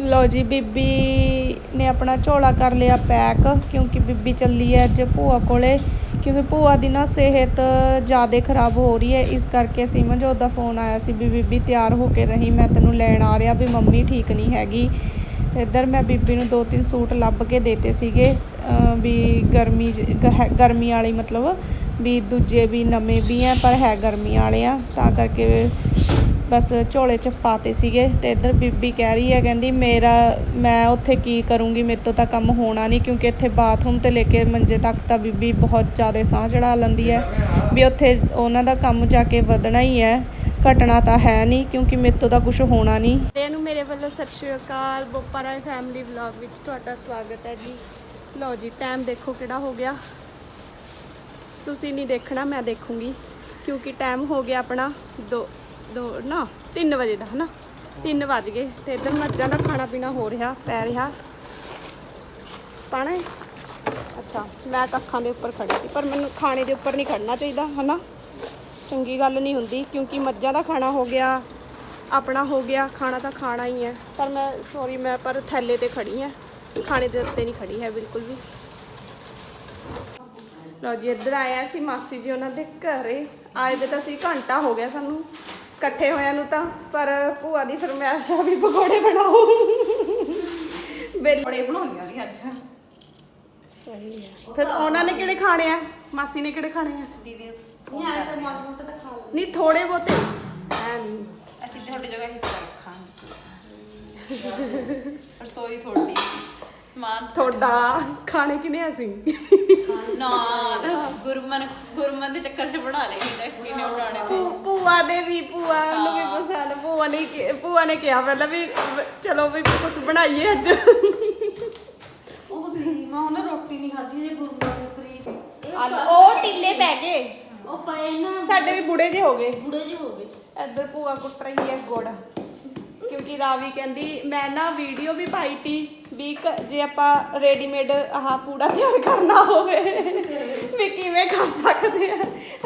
ਲਓ ਜੀ, ਬੀਬੀ ਨੇ ਆਪਣਾ ਝੋਲਾ ਕਰ ਲਿਆ ਪੈਕ, ਕਿਉਂਕਿ ਬੀਬੀ ਚੱਲੀ ਹੈ ਅੱਜ ਭੂਆ ਕੋਲੇ, ਕਿਉਂਕਿ ਭੂਆ ਦੀ ਨਾ ਸਿਹਤ ਜ਼ਿਆਦਾ ਖਰਾਬ ਹੋ ਰਹੀ ਹੈ ਇਸ ਕਰਕੇ ਸਿਮਰਜੋਤ ਦਾ ਫੋਨ ਆਇਆ ਸੀ ਵੀ ਬੀਬੀ ਤਿਆਰ ਹੋ ਕੇ ਰਹੀ, ਮੈਂ ਤੈਨੂੰ ਲੈਣ ਆ ਰਿਹਾ ਵੀ ਮੰਮੀ ਠੀਕ ਨਹੀਂ ਹੈਗੀ। ਤੇ ਇੱਧਰ ਮੈਂ ਬੀਬੀ ਨੂੰ ਦੋ ਤਿੰਨ ਸੂਟ ਲੱਭ ਕੇ ਦੇਤੇ ਸੀਗੇ ਵੀ ਗਰਮੀ 'ਚ- ਗਰਮੀ ਵਾਲੀ ਮਤਲਬ, ਵੀ ਦੂਜੇ ਵੀ ਨਵੇਂ ਵੀ ਆ ਪਰ ਹੈ ਗਰਮੀ ਵਾਲੇ ਆ, ਤਾਂ ਕਰਕੇ ਬਸ ਝੋਲੇ 'ਚ ਪਾਤੇ ਸੀਗੇ ਤੇ ਇੱਧਰ ਬੀਬੀ ਕਹਿ ਰਹੀ ਹੈ, ਕਹਿੰਦੀ ਮੇਰਾ, ਮੈਂ ਉੱਥੇ ਕੀ ਕਰੂੰਗੀ, ਮੇਰੇ ਤੋਂ ਤਾਂ ਕੰਮ ਹੋਣਾ ਨਹੀਂ, ਕਿਉਂਕਿ ਇੱਥੇ ਬਾਥਰੂਮ ਤੇ ਲੈ ਕੇ ਮੰਜੇ ਤੱਕ ਤਾਂ ਬੀਬੀ ਬਹੁਤ ਜ਼ਿਆਦਾ ਸਾਹ ਚੜਾ ਲੈਂਦੀ ਹੈ। ਵੀ ਉੱਥੇ ਉਹਨਾਂ ਦਾ ਕੰਮ ਜਾ ਕੇ ਵਧਣਾ ਹੀ ਹੈ, ਘਟਣਾ ਤਾਂ ਹੈ ਨਹੀਂ, ਕਿਉਂਕਿ ਮੇਰੇ ਤੋਂ ਤਾਂ ਕੁਝ ਹੋਣਾ ਨਹੀਂ। ਇਹਨੂੰ ਮੇਰੇ ਵੱਲੋਂ ਸਤਿ ਸ਼੍ਰੀ ਅਕਾਲ, ਬੋਪਾਰਾ ਫੈਮਿਲੀ ਵਲੌਗ ਵਿੱਚ ਤੁਹਾਡਾ ਸਵਾਗਤ ਹੈ ਜੀ। ਲਓ ਜੀ ਟਾਈਮ ਦੇਖੋ ਕਿਹੜਾ ਹੋ ਗਿਆ। ਤੁਸੀਂ ਨਹੀਂ ਦੇਖਣਾ, ਮੈਂ ਦੇਖੂੰਗੀ, ਕਿਉਂਕਿ ਟਾਈਮ ਹੋ ਗਿਆ ਆਪਣਾ 2 ਦੋ, ਨਾ 3 ਵਜੇ ਦਾ, ਹਨਾ? 3 ਵੱਜ ਗਏ ਤੇ ਇੱਧਰ ਮੱਝਾਂ ਦਾ ਖਾਣਾ ਪੀਣਾ ਹੋ ਰਿਹਾ, ਪੈ ਰਿਹਾ। ਪਾਣਾ? ਅੱਛਾ, ਮੈਂ ਤਾਂ ਅੱਖਾਂ ਦੇ ਉੱਪਰ ਖੜੀ ਸੀ, ਪਰ ਮੈਨੂੰ ਖਾਣੇ ਦੇ ਉੱਪਰ ਨਹੀਂ ਖੜਨਾ ਚਾਹੀਦਾ, ਹਨਾ? ਚੰਗੀ ਗੱਲ ਨਹੀਂ ਹੁੰਦੀ, ਕਿਉਂਕਿ ਮੱਝਾਂ ਦਾ ਖਾਣਾ ਹੋ ਗਿਆ, ਆਪਣਾ ਹੋ ਗਿਆ, ਖਾਣਾ ਤਾਂ ਖਾਣਾ ਹੀ ਹੈ। ਪਰ ਮੈਂ ਸੌਰੀ ਮੈਂ ਪਰ ਥੈਲੇ ਤੇ ਖੜੀ ਹਾਂ, ਖਾਣੇ ਦੇ ਉੱਤੇ ਨਹੀਂ ਖੜੀ ਹੈ, ਬਿਲਕੁਲ ਵੀ। ਲਓ ਜੀ, ਇੱਧਰ ਆਇਆ ਸੀ ਮਾਸੀ ਜੀ ਉਹਨਾਂ ਦੇ ਘਰੇ। ਆਏ ਦੇ ਤਾਂ ਸੀ ਘੰਟਾ ਹੋ ਗਿਆ ਸਾਨੂੰ। ਇਕੱਠੇ ਹੋਇਆਂ ਨੂੰ ਤਾਂ ਪਰ ਭੂਆ ਦੀ ਫਰਮਾਇਸ਼ ਆ ਵੀ ਪਕੌੜੇ ਬਣਾਓ। ਬੇਲ ਬੜੇ ਬਣਾਉਂਦੀਆਂ ਸੀ ਅੱਜ। ਸਹੀ ਹੈ। ਫਿਰ ਉਹਨਾਂ ਨੇ ਕਿਹੜੇ ਖਾਣੇ ਆ? ਮਾਸੀ ਨੇ ਕਿਹੜੇ ਖਾਣੇ ਆ? ਦੀਦੀ ਨੂੰ ਫੋਨ ਕਰਦੇ ਆ। ਨਹੀਂ ਥੋੜੇ ਬਹੁਤੇ। ਐ ਨਹੀਂ। ਅਸੀਂ ਤੁਹਾਡੀ ਜਗ੍ਹਾ ਹਿੱਸਾ ਰੱਖਾਂਗੇ। ਰਸੋਈ ਤੁਹਾਡੀ ਸਮਾਨ ਤੁਹਾਡਾ ਖਾਣੇ ਕਿਨੇ ਅਸੀਂ ਨਾ ਤਾਂ ਗੁਰਮਨ ਗੁਰਮਨ ਦੇ ਚੱਕਰ 'ਚ ਬਣਾ ਲਏ ਕਿਤੇ ਕਿਨੇ ਬਣਾਉਣੇ ਤੇ। ਭੂ- ਭੂਆ ਦੇ ਵੀ ਭੂਆ ਨੂੰ ਵੀ ਪਸੰਦ ਭੂਆ ਨੇ ਕਿ- ਭੂਆ ਨੇ ਕਿਹਾ ਪਹਿਲਾਂ ਵੀ ਵ- ਚਲੋ ਵੀ ਕੁਝ ਬਣਾਈਏ ਅੱਜ। ਉਹ ਸੀ ਮੈਂ ਹੁਣ ਰੋਟੀ ਨਹੀਂ ਖਾਧੀ ਜੇ ਗੁਰਮਤਿ ਪ੍ਰੀਤ। ਉਹ ਟਿੱਲੇ ਪੈ ਗਏ। ਉਹ ਪਏ ਨਾ। ਸਾਡੇ ਵੀ ਬੁੜੇ ਜੇ ਹੋ ਗਏ। ਬੁੜੇ ਜਿਹੇ ਹੋ ਗਏ। ਇੱਧਰ ਭੂਆ ਕੁੱਟ ਰਹੀ ਹੈ ਗੁੜ। ਕਿਉਂਕਿ ਰਾਵੀ ਕਹਿੰਦੀ ਮੈਂ ਨਾ ਵੀਡੀਓ ਵੀ ਪਾਈ ਤੀ ਵੀ ਕ- ਜੇ ਆਪਾਂ ਰੈਡੀਮੇਡ ਆਹ ਪੂੜਾ ਤਿਆਰ ਕਰਨਾ ਹੋਵੇ ਵੀ ਕਿਵੇਂ ਕਰ ਸਕਦੇ ਆ?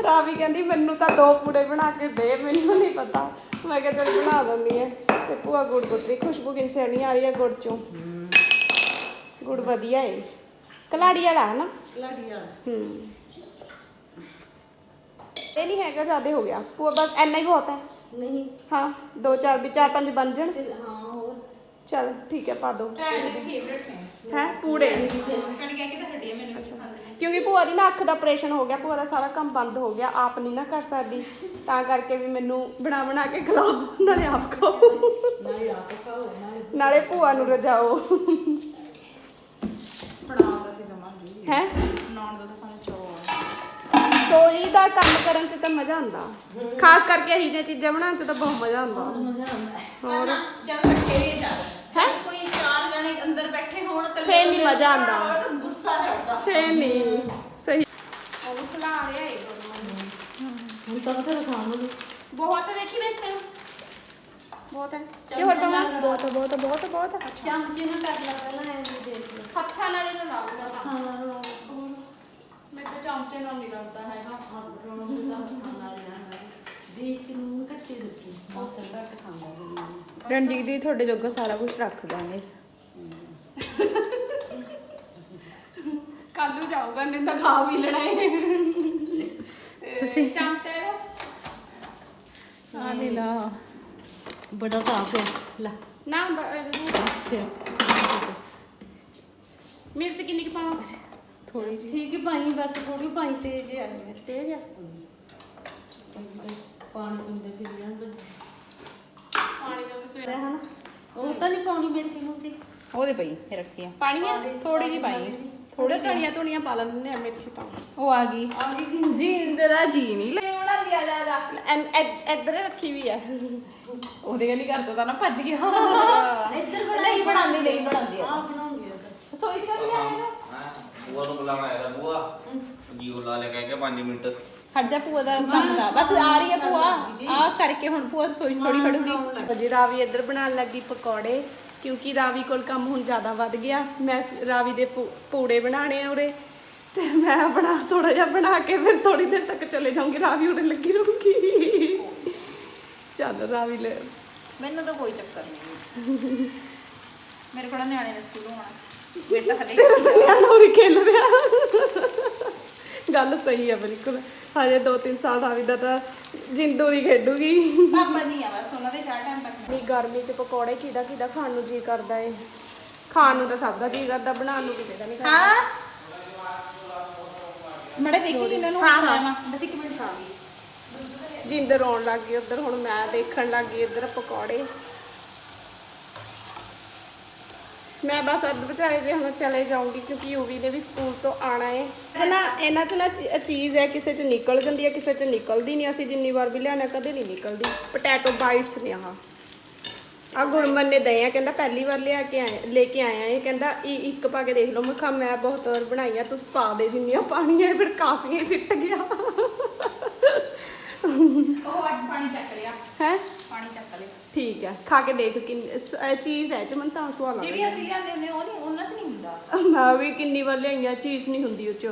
ਰਾਵੀ ਕਹਿੰਦੀ ਮੈਨੂੰ ਤਾਂ ਦੋ ਪੂੜੇ ਬਣਾ ਕੇ ਦੇ ਮੈਨੂੰ ਨਹੀਂ ਪਤਾ। ਮੈਂ ਕਿਹਾ ਚਲ ਬਣਾ ਦਿੰਦੀ ਆ। ਤੇ ਭੂਆ ਗੁੜ ਰਹੀ ਖੁਸ਼ਬੂ ਕਿੰਨੀ ਸੋਹਣੀ ਆ ਰਹੀ ਹੈ ਗੁੜ ਚੋਂ। ਗੁੜ ਵਧੀਆ ਏ। ਕਲਾੜੀ ਵਾਲਾ ਹੈ ਨਾ ਵਾਲਾ। ਹੂੰ। ਇਹ ਨਹੀਂ ਹੈਗਾ ਜ਼ਿਆਦਾ ਹੋ ਗਿਆ। ਭੂਆ ਬਸ ਇੰਨਾ ਹੀ ਬਹੁਤ ਹੈ। ਨਹੀਂ। ਹਾਂ ਦੋ ਚਾਰ ਵੀ ਚਾਰ ਪੰਜ ਬਣ ਜਾਣ। ਫਿਰ ਹਾਂ ਹੋਰ। ਚਲ ਠੀਕ ਹੈ ਪਾ ਦੋ। ਫੇਵਰਟ ਹੈ। ਹੈ ਪੂੜੇ? ਕਣੀਆਂ ਕਿਤੇ ਹੱਡੀਆਂ ਮੈਨੂੰ ਵੀ ਪਸੰਦ ਨੇ ਕਿਉਂਕਿ ਭੂਆ ਦੀ ਨਾ ਅੱਖ ਦਾ ਆਪਰੇਸ਼ਨ ਹੋ ਗਿਆ ਭੂਆ ਦਾ ਸਾਰਾ ਕੰਮ ਬੰਦ ਹੋ ਗਿਆ ਆਪ ਨਹੀਂ ਨਾ ਕਰ ਸਕਦੀ। ਤਾਂ ਕਰਕੇ ਵੀ ਮੈਨੂੰ ਬਣਾ ਬਣਾ ਕੇ ਖਿਲਾਓ ਨਾਲੇ ਆਪ ਖਾਓ। ਨਾਲੇ ਆਪ ਖਾਓ ਨਾਲੇ ਨਾਲੇ ਭੂਆ ਨੂੰ ਰਜਾਓ। ਬਣਾਉਣ ਦਾ ਸੀ ਜਮਾਂਗੀ ਹੈ? ਬਣਾਉਣ ਦਾ ਤਾਂ ਸਾਨੂੰ ਚੋ ਆ ਸੋਈ ਦਾ ਕੰਮ ਕਰਨ ਚ ਤਾਂ ਮਜ਼ਾ ਆਉਂਦਾ। ਖਾਸ ਕਰਕੇ ਇਹੀ ਜਿਹੀਆਂ ਚੀਜ਼ਾਂ ਬਣਾਉਣ ਚ ਤਾਂ ਬਹੁਤ ਮਜ਼ਾ ਆਉਂਦਾ। ਮਜ਼ਾ ਆਉਂਦਾ। ਹੈ। ਹੋਰ ਜਦ ਇਕੱਠੇ ਵੀ ਜਾ ਹੈਂ? ਕੋਈ ਚਾਰ ਜਣੇ ਅੰਦਰ ਬੈਠੇ ਹੋਣ ਇਕੱਲੇ ਫੇਰ ਨੀ ਮਜ਼ਾ ਆਉਂਦਾ। ਤਾਂ ਗੁੱਸਾ ਚੜਦਾ ਫੇਰ ਨਹੀਂ ਸਹੀ। ਉਹਨੂੰ ਖਿਲਾ ਰਿਹਾ ਏ। ਹੁਣ ਤਾਂ ਬਥੇਰਾ ਸਾਹਮਣੇ ਬਹੁਤ ਹੈ ਦੇਖੀ ਵੈਸੇ ਬਹੁਤ ਹੈ। ਕੀ ਹੋਰ ਪਾਵਾਂ ਬਹੁਤ ਹੈ, ਬਹੁਤ ਹੈ, ਬਹੁਤ ਹੈ, ਬਹੁਤ ਹੈ। ਚਮਚੇ ਨਾਲ ਕਰ ਲਾ ਪਹਿਲਾਂ ਐਂ ਵੀ ਦੇਖ ਲਓ ਹੱਥਾਂ ਨਾਲ ਇਹਨੂੰ ਲਾ ਲੂਗਾ ਹਾਂ ਹਾਂ ਤਾਂ ਚਮਚੇ ਨਾਲ ਨਹੀਂ ਲੱਗਦਾ ਹੈਗਾ ਹੱਥ ਰੋਣ ਦਾ ਨਾਲ ਜਾਣਾ ਦੇਖ ਕੇ ਨੂੰ ਕੱਟੇ ਰੱਖੀ ਮੌਸਮ ਦਾ ਖਾਂਦਾ ਰਣਜੀਤ ਦੀ ਤੁਹਾਡੇ ਜੋਗਾ ਸਾਰਾ ਕੁਝ ਰੱਖ ਦਾਂਗੇ। ਕੱਲ ਨੂੰ ਜਾਊਗਾ ਨਹੀਂ ਤਾਂ ਖਾ ਵੀ ਲੈਣਾ ਏ। ਤੁਸੀਂ? ਚਮਚੇ ਦਾ ਆ ਲੈ ਲਾ। ਬੜਾ ਸਾਫ਼ ਹੈ ਲੈ। ਨਾ ਅੱਛਾ। ਮਿਰਚ ਕਿੰਨੀ ਕੁ ਪਾਵਾਂ? ਥੋੜੀ ਜਿਹੀ। ਠੀਕ ਹੈ ਪਾਈ ਬਸ ਥੋੜੀ ਪਾਈ ਤੇਜ਼ ਹੈ ਤੇਜ਼ ਆ। ਬਸ ਪਾਣੀ ਪੀਂਦੇ ਫਿਰ ਜਾਣ ਬੱਚੇ ਪਾਣੀ ਦਾ ਸਵੇਰੇ ਹਨਾ ਉਹ ਤਾਂ ਨਹੀਂ ਪਾਉਣੀ ਮੇਥੀ ਮੂਥੀ। ਉਹਦੇ ਪਈ ਇਹ ਰੱਖੀ ਆ। ਪਾਣੀ ਹੈ ਥੋੜੀ ਜਿਹੀ ਪਾਈ। ਥੋੜੇ ਧਨੀਆ ਧੁਨੀਆ ਪਾ ਲੈਂਦੇ ਆ ਮੇਥੀ ਤਾਂ। ਉਹ ਆ ਗਈ। ਆ ਗਈ ਜੀਂਦ ਦਾ ਜੀ ਨਹੀਂ ਲੈ। ਬਣਾ ਦਿਆ ਜਾ ਜਾ। ਐ- ਇੱਧਰ ਰੱਖੀ ਵੀ ਹੈ ਉਹਦੇ ਗੱਲ ਕਰਦਾ ਤਾਂ ਨਾ ਭੱਜ ਗਿਆ। ਇੱਧਰ ਨਹੀਂ ਬਣਾਉਂਦੀ ਨਹੀਂ ਬਣਾਉਂਦੀ ਆ। ਬਣਾਉਂਗੀ ਉਹ ਸੋਈ ਕਰ ਲਿਆ ਹੈਂ? ਬੂਆ ਨੂੰ ਬੁਲਾਉਣਾ ਆਇਆ ਬੂਆ ਜੀਓ ਲਾ ਲੈ ਕਹਿ ਕੇ 5 ਮਿੰਟ। ਹਟ ਜਾ ਭੂਆ ਦਾ ਕੰਮ ਦਾ। ਬਸ ਆ ਰਹੀ ਹੈ ਭੂਆ। ਆ ਕਰਕੇ ਹੁਣ ਭੂਆ ਸੋਈ ਥੋੜੀ ਖੜੂਗੀ। ਜੀ ਰਾਵੀ ਇੱਧਰ ਬਣਾਉਣ ਲੱਗੀ ਪਕੌੜੇ ਕਿਉਂਕਿ ਰਾਵੀ ਕੋਲ ਕੰਮ ਹੁਣ ਜ਼ਿਆਦਾ ਵੱਧ ਗਿਆ। ਮੈਂ ਰਾਵੀ ਦੇ ਪੂੜੇ ਬਣਾਣੇ ਆ ਉਰੇ। ਤੇ ਮੈਂ ਆਪਣਾ ਥੋੜਾ ਜਿਹਾ ਬਣਾ ਕੇ ਫਿਰ ਥੋੜੀ ਦੇਰ ਤੱਕ ਚਲੇ ਜਾਊਂਗੀ। ਰਾਵੀ ਉਰੇ ਲੱਗੀ ਰਹੂਗੀ। ਚੱਲ ਰਾਵੀ ਲੈ। ਮੈਨੂੰ ਤਾਂ ਕੋਈ ਚੱਕਰ ਨਹੀਂ। ਮੇਰੇ ਕੋਲ ਨਿਆਣੇ ਨੇ ਸਕੂਲੋਂ ਆਉਣਾ। ਹਲੇ ਹੀ ਖੇਲ ਰਿਹਾ। ਗੱਲ ਸਹੀ ਆ ਬਿਲਕੁਲ। ਹਜੇ 2-3 ਸਾਲ ਰਾਵੀ ਦਾ ਤਾਂ ਜਿੰਦੂਰੀ ਖੇਡੂਗੀ। ਪਾਪਾ ਜੀ ਆ ਬਸ ਉਹਨਾਂ ਦੇ ਚਾਰ ਟਾਈਮ ਤੱਕ। ਨਹੀਂ ਗਰਮੀ 'ਚ ਪਕੌੜੇ ਕਿਹਦਾ ਕਿਹਦਾ ਖਾਣ ਨੂੰ ਜੀ ਕਰਦਾ ਏ। ਖਾਣ ਨੂੰ ਤਾਂ ਸਭ ਦਾ ਜੀ ਕਰਦਾ ਬਣਾਉਣ ਨੂੰ ਕਿਸੇ ਦਾ ਨਹੀਂ ਕਰਦਾ। ਹਾਂ? ਮੜੇ ਦੇਖੀ ਇਹਨਾਂ ਨੂੰ ਹਾਂ, ਹਾਂ। ਹਾਂ ਬਸ ਇੱਕ ਮਿੰਟ ਖਾ ਜਿੰਦ ਰੋਣ ਲੱਗ ਗਈ ਉਧਰ ਹੁਣ ਮੈਂ ਦੇਖਣ ਲੱਗ ਗਈ ਇੱਧਰ ਪਕੌੜੇ। ਮੈਂ ਬਸ ਅੱਧ ਵਿਚਾਲੇ ਜੇ ਹੁਣ ਚਲੇ ਜਾਊਂਗੀ ਕਿਉਂਕਿ ਯੂਵੀ ਨੇ ਵੀ ਸਕੂਲ ਤੋਂ ਆਣਾ ਏ। ਤੇ ਨਾ ਇਹਨਾਂ 'ਚ ਨਾ ਚੀ- ਚੀਜ਼ ਹੈ ਕਿਸੇ 'ਚ ਨਿਕਲ ਜਾਂਦੀ ਹੈ ਕਿਸੇ 'ਚ ਨਿਕਲਦੀ ਨਹੀਂ। ਅਸੀਂ ਜਿੰਨੀ ਵਾਰ ਵੀ ਲਿਆਣਾ ਕਦੇ ਨਹੀਂ ਨਿਕਲਦੀ। ਪੋਟੈਟੋ ਬਾਈਟਸ ਨੇ ਆਹ। ਆ ਗੁਰਮਨ ਨੇ ਦਏ ਆ ਕਹਿੰਦਾ ਪਹਿਲੀ ਵਾਰ ਲਿਆ ਕੇ ਆਏ ਲੈ ਕੇ ਆਇਆ ਇਹ ਕਹਿੰਦਾ ਇਹ ਇੱਕ ਪਾ ਕੇ ਦੇਖ ਲਓ ਮੈਂ ਕਿਹਾ ਮੈਂ ਬਹੁਤ ਵਾਰ ਬਣਾਈਆਂ ਤੂੰ ਪਾ ਦੇ ਜਿੰਨੀਆਂ ਪਾਣੀਆਂ ਫਿਰ ਕਾਸੀਆਂ ਹੀ ਸਿੱਟ ਗਿਆ। ਉਹ ਅੱਜ ਪਾਣੀ ਚੱਕ ਲਿਆ। ਹੈ? ਪਾਣੀ ਚੱਕ ਲਿਆ। ਠੀਕ ਹੈ ਖਾ ਕੇ ਦੇਖ ਕਿੰਨੀ ਸ- ਚੀਜ਼ ਹੈ ਜਮਨ ਤਾਂ ਸਵਾਦ ਲੱਗਦਾ ਜਿਹੜੀ ਅਸੀਂ ਲਿਆਂਦੇ ਹੁੰਦੇ ਉਹ ਨਹੀਂ ਉਹਨਾਂ 'ਚ ਨਹੀਂ ਹੁੰਦਾ। ਮੈਂ ਵੀ ਕਿੰਨੀ ਵਾਰ ਲਿਆਈਆਂ ਚੀਜ਼ ਨਹੀਂ ਹੁੰਦੀ ਉਹ ਚ।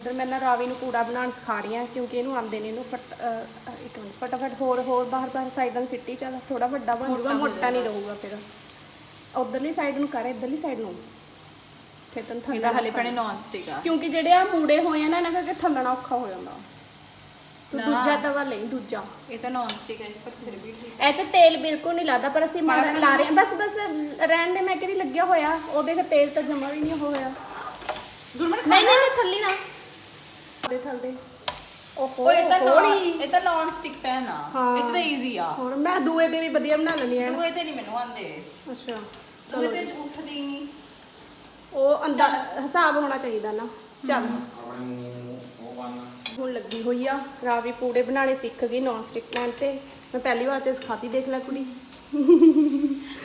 ਇਧਰ ਮੈਂ ਨਾ ਰਾਵੀ ਨੂੰ ਪੂੜਾ ਬਣਾਉਣ ਸਿਖਾ ਰਹੀ ਹਾਂ ਕਿਉਂਕਿ ਇਹਨੂੰ ਆਉਂਦੇ ਨੇ ਇਹਨੂੰ ਫਟ ਅਹ, ਇੱਕ ਮਿੰਟ ਫਟਾਫਟ ਹੋਰ ਹੋਰ ਬਾਹਰ ਬਾਹਰ ਸਾਈਡਾਂ ਨੂੰ ਸਿੱਟੀ ਚੱਲ ਥੋੜਾ ਵੱਡਾ ਬਣ ਜਾਊਗਾ ਮੋਟਾ ਨਹੀਂ ਰਹੂਗਾ ਫਿਰ। ਉਧਰਲੀ ਸਾਈਡ ਨੂੰ ਕਰ ਇਧਰਲੀ ਸਾਈਡ ਨੂੰ। ਫਿਰ ਤੈਨੂੰ ਇਹਦਾ ਥੱਲੇ ਹਲੇ ਭੈਣੇ ਨਾਨ ਸਟਿਕ ਆ। ਕਿਉਂਕਿ ਜਿਹੜੇ ਆ ਮੂੜੇ ਹੋਏ ਆ ਨਾ ਇਹਨਾਂ ਕਰਕੇ ਥੱਲਣਾ ਔਖਾ ਹੋ ਜਾਂਦਾ। ਤੂੰ ਨਾ। ਦੂਜਾ ਤਵਾ ਲਈ ਦੂਜਾ। ਇਹ ਤਾਂ ਨਾਨ ਸਟਿਕ ਹੈ ਇਸ ਪਰ ਫਿਰ ਵੀ ਠੀਕ ਇਹ ਚ ਤੇਲ ਬਿਲਕੁਲ ਨਹੀਂ ਲੱਗਦਾ ਪਰ ਅਸੀਂ ਮਾੜਾ ਲਾ ਰਹੇ ਹਾਂ। ਬਸ ਬਸ ਰਹਿਣ ਦੇ ਮੈਂ ਕਿਹੜੀ ਲੱਗਿਆ ਹੋਇਆ। ਉਹਦੇ ਤੇ ਤੇਲ ਤਾਂ ਜਮਾ ਵੀ ਨਹੀਂ ਹੋਇਆ। ਗੁਰਮਨ ਨਹੀਂ ਨਹੀਂ ਨਹੀਂ ਥੱਲੀ ਨਾ। ਦੇ ਥੱਲੇ। ਓਹੋ ਉਹ ਇਹ ਤਾਂ। ਨਾਨ ਇਹ ਤਾਂ ਨਾਨ ਸਟਿਕ ਪੈਨ ਆ ਹਾਂ। ਇਹ 'ਚ ਤਾਂ ਈਜ਼ੀ ਆ। ਹੋਰ ਮੈਂ ਦੂਏ ਤੇ ਵੀ ਵਧੀਆ ਬਣਾ ਲੈਣੀ ਹੈ। ਦੂਏ ਤੇ ਨਹੀਂ ਮੈਨੂੰ ਆਉਂਦੇ। ਅੱਛਾ ਦੂਏ ਤੇ ਚ ਉੱਠਦੀ ਨਹੀਂ। ਉਹ ਅੰਦਾ ਹਿਸਾਬ ਹੋਣਾ ਚਾਹੀਦਾ ਨਾ। ਚੱਲ। ਆਪਣੇ ਮੂੰਹ ਉਹ ਬੰਨ। ਹੁਣ ਲੱਗੀ ਹੋਈ ਆ। ਰਾਵੀ ਪੂੜੇ ਬਣਾਉਣੇ ਸਿੱਖ ਗਈ ਨੌਨ ਸਟਿਕ ਪੈਨ ਤੇ। ਮੈਂ ਪਹਿਲੀ ਵਾਰ ਚ ਸਿਖਾਤੀ ਦੇਖ ਲੈ ਕੁੜੀ।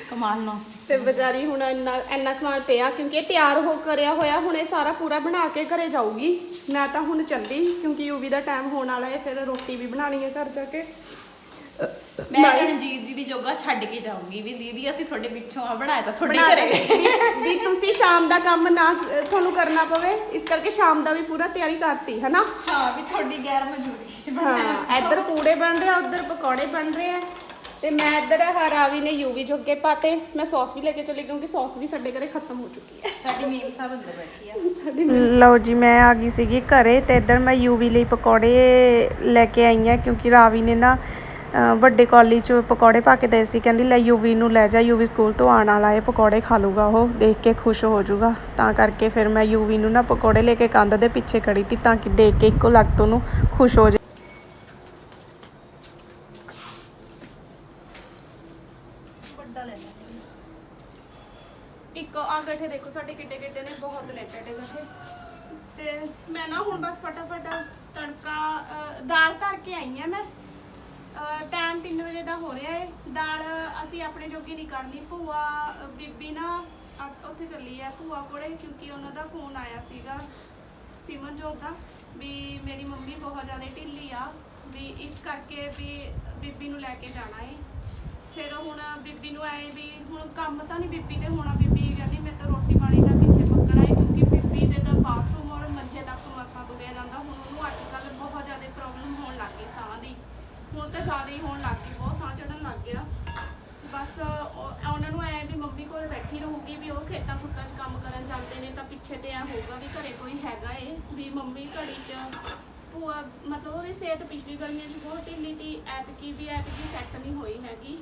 ਕਮਾਲ ਨਾਨ ਸਟਿਕ ਤੇ ਵਿਚਾਰੀ ਹੁਣ ਇੰਨਾ ਇੰਨਾ ਸਮਾਨ ਪਿਆ ਕਿਉਂਕਿ ਇਹ ਤਿਆਰ ਹੋ ਕਰਿਆ ਹੋਇਆ ਹੁਣ ਇਹ ਸਾਰਾ ਪੂਰਾ ਬਣਾ ਕੇ ਘਰੇ ਜਾਊਗੀ। ਮੈਂ ਤਾਂ ਹੁਣ ਚੱਲੀ ਕਿਉਂਕਿ ਯੂਵੀ ਦਾ ਟਾਈਮ ਹੋਣ ਵਾਲਾ ਹੈ ਫਿਰ ਰੋਟੀ ਵੀ ਬਣਾਣੀ ਹੈ ਘਰ ਜਾ ਕੇ। ਮੈਂ ਰਣਜੀਤ ਦੀਦੀ ਜੋਗਾ ਛੱਡ ਕੇ ਜਾਊਂਗੀ ਵੀ ਦੀਦੀ ਅਸੀਂ ਤੁਹਾਡੇ ਪਿੱਛੋਂ ਆ ਬਣਾਇਆ ਤਾਂ ਤੁਹਾਡੇ ਬਣਾ ਘਰੇ। ਵੀ- ਵੀ ਤੁਸੀਂ ਸ਼ਾਮ ਦਾ ਕੰਮ ਨਾ ਤੁਹਾਨੂੰ ਕਰਨਾ ਪਵੇ ਇਸ ਕਰਕੇ ਸ਼ਾਮ ਦਾ ਵੀ ਪੂਰਾ ਤਿਆਰੀ ਕਰਤੀ ਹੈ ਨਾ ਹਾਂ ਵੀ ਤੁਹਾਡੀ ਗੈਰ ਮੌਜੂਦਗੀ 'ਚ ਬਣਾਇਆ। ਹਾਂ ਇੱਧਰ ਪੂੜੇ ਬਣ ਰਹੇ ਆ ਉੱਧਰ ਪਕੌੜੇ ਬਣ ਰਹੇ ਆ। ਤੇ ਮੈਂ ਇੱਧਰ ਹਰਾਵੀ ਨੇ ਯੂਵੀ ਜੋਗੇ ਪਾਤੇ। ਮੈਂ ਸੌਸ ਵੀ ਲੈ ਕੇ ਚਲੀ ਕਿਉਂਕਿ ਸੌਸ ਵੀ ਸਾਡੇ ਘਰੇ ਖਤਮ ਹੋ ਚੁੱਕੀ ਹੈ। ਸਾਡੀ ਮੇਮ ਸਾਹਿਬ ਅੰਦਰ ਬੈਠੀ ਆ। ਲਓ ਜੀ ਮੈਂ ਆ ਗਈ ਸੀਗੀ ਘਰੇ ਤੇ ਇੱਧਰ ਮੈਂ ਯੂਵੀ ਲਈ ਪਕੌੜੇ ਲੈ ਕੇ ਆਈ ਆ ਕਿਉਂਕਿ ਰਾਵੀ ਨੇ ਨਾ ਵੱਡੇ ਕਾਲਜ ਚ ਪਕੌੜੇ ਪਾ ਕੇ ਦੇ ਸੀ। ਕਹਿੰਦੀ, ਲੈ ਯੂਵੀ ਨੂੰ ਲੈ ਜਾ ਯੂਵੀ ਸਕੂਲ ਤੋਂ ਆਉਣ ਵਾਲਾ ਹੈ ਪਕੌੜੇ ਖਾ ਲੂਗਾ ਉਹ, ਦੇਖ ਕੇ ਖੁਸ਼ ਹੋ ਜਾਊਗਾ। ਤਾਂ ਕਰਕੇ ਫਿਰ ਮੈਂ ਯੂਵੀ ਨੂੰ ਨਾ ਪਕੌੜੇ ਲੈ ਕੇ ਕੰਧ ਦੇ ਪਿੱਛੇ ਖੜੀ ਤੀ ਤਾਂ ਕਿ ਦੇਖ ਕੇ ਇੱਕੋ ਲੱਗ ਤੋਂ ਉਹਨੂੰ ਖੁਸ਼ ਹੋ ਜਾਏ ਵੱਡਾ ਆ ਗੱਠੇ ਦੇਖੋ, ਸਾਡੇ ਕਿੱਡੇ ਕਿੱਡੇ ਨੇ, ਬਹੁਤ ਨੇ ਕਿੱਡੇ ਗੱਠੇ। ਤੇ ਮੈਂ ਨਾ ਹੁਣ ਬਸ ਫਟਾਫਟ ਤੜਕਾ ਦਾਲ ਧਰ ਕੇ ਆਈ ਆ ਮੈਂ। ਟਾਈਮ 3 ਵਜੇ ਦਾ ਹੋ ਰਿਹਾ ਏ। ਦਾਲ ਅਸੀਂ ਆਪਣੇ ਜੋਗੀ ਨਹੀਂ ਕਰਨੀ। ਭੂਆ ਬੀਬੀ ਨਾ ਅ- ਉੱਥੇ ਚੱਲੀ ਆ ਭੂਆ ਕੋਲੇ ਕਿਉਂਕਿ ਉਹਨਾਂ ਦਾ ਫੋਨ ਆਇਆ ਸੀਗਾ ਸਿਮਨ ਜੋਤ ਦਾ ਵੀ ਮੇਰੀ ਮੰਮੀ ਬਹੁਤ ਜ਼ਿਆਦਾ ਢਿੱਲੀ ਆ ਵੀ ਇਸ ਕਰਕੇ ਵੀ ਬੀਬੀ ਨੂੰ ਲੈ ਕੇ ਜਾਣਾ ਏ। ਫਿਰ ਹੁਣ ਬੀਬੀ ਨੂੰ ਆਏ ਵੀ ਹੁਣ ਕੰਮ ਤਾਂ ਨਹੀਂ ਬੀਬੀ ਤੇ ਹੋਣਾ। ਬੀਬੀ ਕਹਿੰਦੀ ਮੈਂ ਤਾਂ ਰੋਟੀ ਪਾਣੀ ਦਾ ਕਿੱਥੇ ਪੱਕਣਾ ਹੈ ਕਿਉਂਕਿ ਬੀਬੀ ਦੇ ਤਾਂ ਬਾਥਰੂਮ ਔਰ ਮੰਜੇ ਤੱਕ ਮਸਾਂ ਤੁਰਿਆ ਜਾਂਦਾ ਹੁਣ ਉਹਨੂੰ ਅੱਜ ਕੱਲ ਬਹੁਤ ਜ਼ਿਆਦਾ ਪ੍ਰੋਬਲਮ ਹੋਣ ਲੱਗ ਗਈ ਸਾਹ ਦੀ ਹੁਣ ਤਾਂ ਜ਼ਿਆਦਾ ਹੀ ਹੋਣ ਲੱਗ ਗਈ, ਬਹੁਤ ਸਾਹ ਚੜਨ ਲੱਗ ਗਿਆ। ਬਸ ਉਹ- ਉਹਨਾਂ ਨੂੰ ਐ ਵੀ ਮੰਮੀ ਕੋਲ ਬੈਠੀ ਰਹੂਗੀ ਵੀ ਉਹ ਖੇਤਾਂ ਖੁੱਤਾਂ 'ਚ ਕੰਮ ਕਰਨ ਜਾਂਦੇ ਨੇ ਤਾਂ ਪਿੱਛੇ ਤੇ ਐ ਹੋਊਗਾ ਵੀ ਘਰੇ ਕੋਈ ਹੈਗਾ ਏ, ਵੀ ਮੰਮੀ ਘੜੀ 'ਚ ਭੂਆ, ਮਤਲਬ ਉਹਦੀ ਸਿਹਤ ਪਿਛਲੀ ਗਰਮੀਆਂ 'ਚ ਬਹੁਤ ਢਿੱਲੀ ਤੀ, ਐਤਕੀ ਵੀ ਐਤਕੀ ਸੈੱਟ ਨਹੀਂ ਹੋਈ ਹੈਗੀ।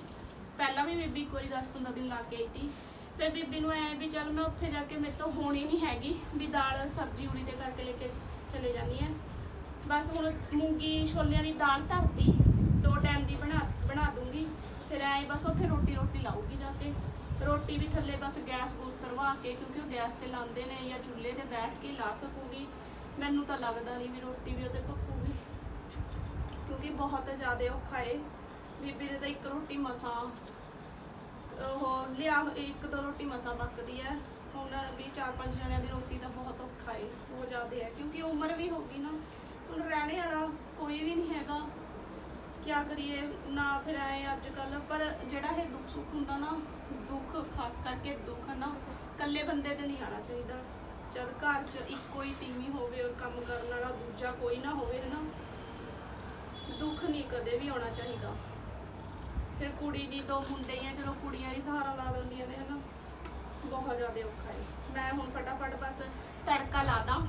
ਪਹਿਲਾਂ ਵੀ ਬੀਬੀ ਇੱਕ ਵਾਰੀ 10-15 ਦਿਨ ਲਾ ਕੇ ਆਈ ਤੀ, ਫਿਰ ਬੀਬੀ ਨੂੰ ਐ ਵੀ ਚੱਲ ਮੈਂ ਉੱਥੇ ਜਾ ਕੇ ਮੇਰੇ ਤੋਂ ਹੋਣੀ ਨਹੀਂ ਹੈਗੀ, ਵੀ ਦਾਲ, ਸਬਜ਼ੀ ਉੜੀ ਤੇ ਕਰਕੇ ਲੈ ਕੇ ਚਲੇ ਜਾਂਦੀ ਐ। ਬਸ ਹੁਣ ਮੂੰਗੀ, ਛੋਲਿਆਂ ਦੀ ਦਾਲ ਧਰਤੀ। ਦੋ ਟਾਈਮ ਦੀ ਬਣਾ ਬਣਾ ਦੂੰਗੀ। ਫਿਰ ਐ ਬਸ ਉੱਥੇ ਰੋਟੀ ਰੋਟੀ ਲਾਊਗੀ ਜਾ ਕੇ। ਰੋਟੀ ਵੀ ਥੱਲੇ ਬਸ ਗੈਸ ਗੂਸ ਤਰਵਾ ਕੇ, ਕਿਉਂਕਿ ਉਹ ਗੈਸ ਤੇ ਲਾਉਂਦੇ ਨੇ ਜਾਂ ਚੁੱਲ੍ਹੇ ਤੇ ਬੈਠ ਕੇ ਲਾ ਸਕੂਗੀ। ਮੈਨੂੰ ਤਾਂ ਲੱਗਦਾ ਨਹੀਂ ਵੀ ਰੋਟੀ ਵੀ ਉਹਦੇ ਪੱਕੂਗੀ ਕਿਉਂਕਿ ਬਹੁਤ ਜ਼ਿਆਦਾ ਔਖਾ ਏ। ਬੀਬੀ ਦੇ ਤਾਂ ਇੱਕ ਰੋਟੀ ਮਸਾਂ, ਉਹ ਲਿਆ, ਇੱਕ ਦੋ ਰੋਟੀ ਮਸਾਂ ਪੱਕਦੀ ਹੈ ਹੁਣ ਵੀ ਚਾਰ ਪੰਜ ਜਣਿਆਂ ਦੀ ਰੋਟੀ ਤਾਂ ਬਹੁਤ ਔਖਾ ਏ, ਬਹੁਤ ਜ਼ਿਆਦਾ ਹੈ ਕਿਉਂਕਿ ਉਮਰ ਵੀ ਹੋ ਗਈ ਨਾ। ਹੁਣ ਰਹਿਣੇ ਵਾਲਾ ਕੋਈ ਵੀ ਨਹੀਂ ਹੈਗਾ। ਕਿਆ ਕਰੀਏ, ਨਾ ਫਿਰ ਆਏ ਅੱਜ ਕੱਲ ਪਰ ਜਿਹੜਾ ਇਹ ਦੁੱਖ ਸੁੱਖ ਹੁੰਦਾ ਨਾ, ਦੁੱਖ ਖਾਸ ਕਰਕੇ ਦੁੱਖ ਨਾ, ਇਕੱਲੇ ਬੰਦੇ ਤੇ ਨਹੀਂ ਆਣਾ ਚਾਹੀਦਾ। ਜਦ ਘਰ 'ਚ ਇੱਕੋ ਹੀ ਤੀਵੀਂ ਹੋਵੇ ਔਰ ਕੰਮ ਕਰਨ ਵਾਲਾ ਦੂਜਾ ਕੋਈ ਨਾ ਹੋਵੇ ਨਾ, ਦੁੱਖ ਨਹੀਂ ਕਦੇ ਵੀ ਆਉਣਾ ਚਾਹੀਦਾ। ਫਿਰ ਕੁੜੀ ਦੀ ਦੋ ਮੁੰਡੇ ਹੀ ਆ, ਚਲੋ ਕੁੜੀਆਂ ਹੀ ਸਹਾਰਾ ਲਾ ਦਿੰਦੀਆਂ ਨੇ, ਹਨਾ। ਜ਼ਿਆਦਾ ਔਖਾ ਹੈ ਮੈਂ ਹੁਣ ਫਟਾਫਟ ਬਸ ਤੜਕਾ ਲਾ ਦਾਂ।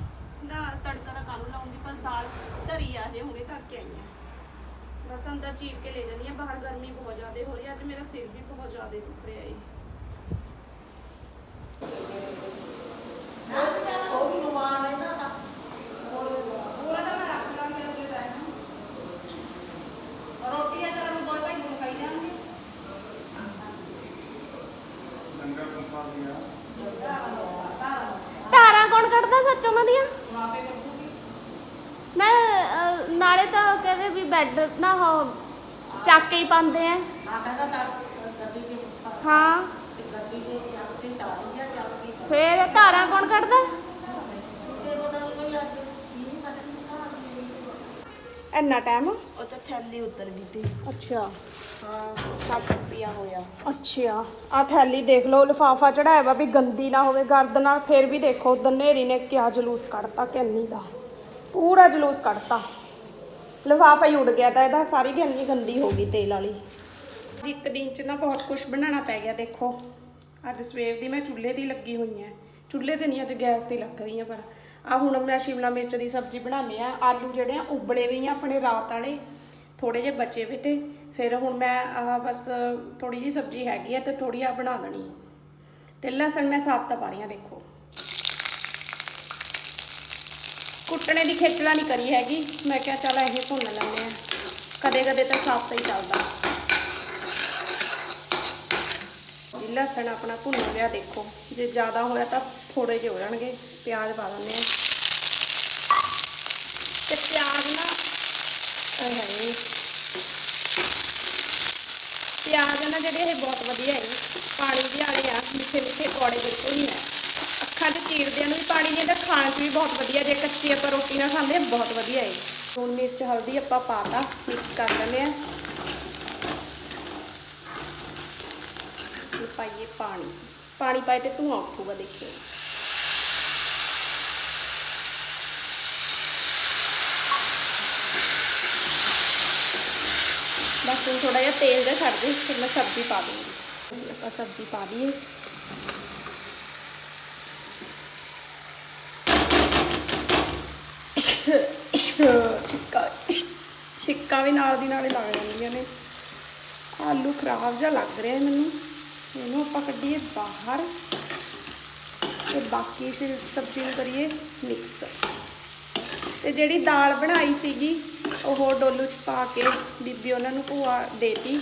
ਨਾ ਤੜਕਾ ਦਾ ਕਾਨੂੰ ਲਾਉਂਗੀ, ਪਰ ਦਾਲ ਧਰੀ ਆ ਜੇ ਹੁਣੇ ਧਰ ਕੇ ਆਈ ਆ। ਬਸ ਅੰਦਰ ਚੀਰ ਕੇ ਲੈ ਜਾਂਦੀ ਆ ਬਾਹਰ ਗਰਮੀ ਬਹੁਤ ਜ਼ਿਆਦਾ ਹੋ ਰਹੀ ਹੈ, ਅੱਜ ਮੇਰਾ ਸਿਰ ਵੀ ਬਹੁਤ ਜ਼ਿਆਦਾ ਦੁਖ ਰਿਹਾ ਹੈ ਪੂਰਾ ਤਾਂ ਮੈਂ ਰੱਖ ਲਾਂਗੀ ਅੱਗੇ ਟਾਈਮ ਰੋਟੀ ਆ ਤਾਂ ਦੋ ਭਾਈ ਨੂੰ ਖਾਈ ਜਾਣਗੇ ਧਾਰਾਂ ਕੌਣ ਕੱਢਦਾ ਸੱਚ ਉਹਨਾਂ ਦੀਆਂ ਮੈਂ ਅਹ, ਨਾਲੇ ਤਾਂ ਕਹਿੰਦੇ ਵੀ ਬੈੱਡ ਨਾ ਹੋ ਚੱਕ ਕੇ ਹੀ ਪਾਉਂਦੇ ਆ। ਹਾਂ। ਫੇਰ ਧਾਰਾਂ ਕੌਣ ਕੱਢਦਾ? ਇੰਨਾ ਟਾਈਮ ਉਹ ਤਾਂ ਥੈਲੀ ਉੱਤਰ ਗਈ ਤੀ ਅੱਛਾ। ਹਾਂ ਸੱਟ ਪਿਆ ਹੋਇਆ। ਅੱਛਾ। ਆ ਥੈਲੀ ਦੇਖ ਲਓ ਲਿਫਾਫਾ ਚੜਾਇਆ ਵਾ ਵੀ ਗੰਦੀ ਨਾ ਹੋਵੇ ਗਰਦ ਨਾਲ ਫੇਰ ਵੀ ਦੇਖੋ ਉਧਰ ਨੇਰੀ ਨੇ ਕਿਆ ਜਲੂਸ ਕੱਢਤਾ ਕਿੰਨੀ ਦਾ ਪੂਰਾ ਜਲੂਸ ਕੱਢਤਾ। ਲਿਫਾਫਾ ਹੀ ਉੱਡ ਗਿਆ ਤਾਂ ਇਹਦਾ ਸਾਰੀ ਗੰਦੀ ਗੰਦੀ ਹੋ ਗਈ ਤੇਲ ਵਾਲੀ। ਇੱਕ ਦਿਨ ਚ ਨਾ ਬਹੁਤ ਕੁਝ ਬਣਾਉਣਾ ਪੈ ਗਿਆ, ਦੇਖੋ। ਅੱਜ ਸਵੇਰ ਦੀ ਮੈਂ ਚੁੱਲ੍ਹੇ ਦੀ ਲੱਗੀ ਹੋਈ ਐ ਚੁੱਲ੍ਹੇ ਤੇ ਨਹੀਂ, ਅੱਜ ਗੈਸ ਤੇ ਲੱਗ ਰਹੀ ਆ ਪਰ। ਆ ਹੁਣ ਮੈਂ ਸ਼ਿਮਲਾ ਮਿਰਚ ਦੀ ਸਬਜ਼ੀ ਬਣਾਉਂਦੇ ਆ ਆਲੂ ਜਿਹੜੇ ਆ, ਉਬਲੇ ਵੀ ਆ ਆਪਣੇ ਰਾਤ ਵਾਲੇ। ਥੋੜੇ ਜਿਹੇ ਬਚੇ ਵੀ ਤੇ। ਫਿਰ ਹੁਣ ਮੈਂ ਆਹ ਬਸ ਥੋੜੀ ਜੀ ਸਬਜ਼ੀ ਹੈਗੀ ਆ ਤੇ ਥੋੜੀ ਆ ਬਣਾ ਦੇਣੀ। ਤੇ ਲਸਣ ਮੈਂ ਸਾਫ਼ ਤਾਂ ਪਾ ਰਹੀ ਆ ਦੇਖੋ। ਕੁੱਟਣੇ ਦੀ ਖੇਚਲਾ ਨਹੀਂ ਕਰੀ ਹੈਗੀ। ਮੈਂ ਕਿਹਾ ਚੱਲ ਇਹ ਭੁੰਨ ਲੈਂਦੇ ਆ। ਕਦੇ ਕਦੇ ਤਾਂ ਸਾਬਤਾ ਹੀ ਚੱਲਦਾ। ਜੀ ਲਸਣ ਆਪਣਾ ਭੁੰਨ ਗਿਆ, ਦੇਖੋ। ਜੇ ਜ਼ਿਆਦਾ ਹੋਇਆ ਤਾਂ ਥੋੜੇ ਜਿਹੇ ਹੋ ਜਾਣਗੇ। ਪਿਆਜ਼ ਪਾ ਦਿੰਦੇ ਆ। ਤੇ ਪਿਆਜ਼ ਨਾ, ਆਏ ਹਾਏ। ਪਿਆਜ਼ ਨਾ ਜਿਹੜੇ ਇਹ ਬਹੁਤ ਵਧੀਆ ਹੈ ਪਾਣੀ ਵੀ ਵਾਲੇ ਆ, ਮਿੱਠੇ ਮਿੱਠੇ ਕੌੜੇ ਬਿਲਕੁਲ ਨਹੀਂ ਹੈ ਅੱਖਾਂ 'ਚ ਚੀਰਦਿਆਂ ਨੂੰ ਵੀ ਪਾਣੀ ਨਹੀਂ ਇਹਦਾ ਖਾਣ 'ਚ ਵੀ ਬਹੁਤ ਵਧੀਆ ਜੇ ਕੱਚੀ ਆਪਾਂ ਰੋਟੀ ਨਾਲ ਖਾਂਦੇ ਬਹੁਤ ਵਧੀਆ ਹੈ ਲੂਣ ਮਿਰਚ, ਹਲਦੀ ਆਪਾਂ ਪਾਤਾ ਮਿਕਸ ਕਰ ਲੈਂਦੇ ਆ ਤੇ ਪਾਈਏ ਪਾਣੀ। ਪਾਣੀ ਪਾਏ ਤੇ ਧੂਆਂ ਉੱਠੂਗਾ, ਦੇਖਿਓ। ਬਸ ਥੋੜਾ ਜਿਹਾ ਤੇਲ ਜਿਹਾ ਛੱਡ ਦੇ, ਫਿਰ ਮੈਂ ਸਬਜ਼ੀ ਪਾ ਦੂੰਗੀ ਆਪਾਂ ਸਬਜ਼ੀ ਪਾ ਦਈਏ। ਛਿੱਕਾ ਛਿੱਕਾ ਵੀ ਨਾਲ ਦੀ ਨਾਲ ਹੀ ਲੱਗ ਜਾਂਦੀਆਂ ਨੇ। ਆਲੂ ਖਰਾਬ ਜਿਹਾ ਲੱਗ ਰਿਹਾ ਮੈਨੂੰ। ਇਹਨੂੰ ਆਪਾਂ ਕੱਢੀਏ ਬਾਹਰ। ਤੇ ਬਾਕੀ ਸਬਜ਼ੀ ਨੂੰ ਕਰੀਏ ਮਿਕਸ ਤੇ ਜਿਹੜੀ ਦਾਲ ਬਣਾਈ ਸੀਗੀ, ਉਹ ਡੋਲੂ ਚ ਪਾ ਕੇ ਬੀਬੀ ਉਹਨਾਂ ਨੂੰ ਭੂਆ ਦੇਤੀ।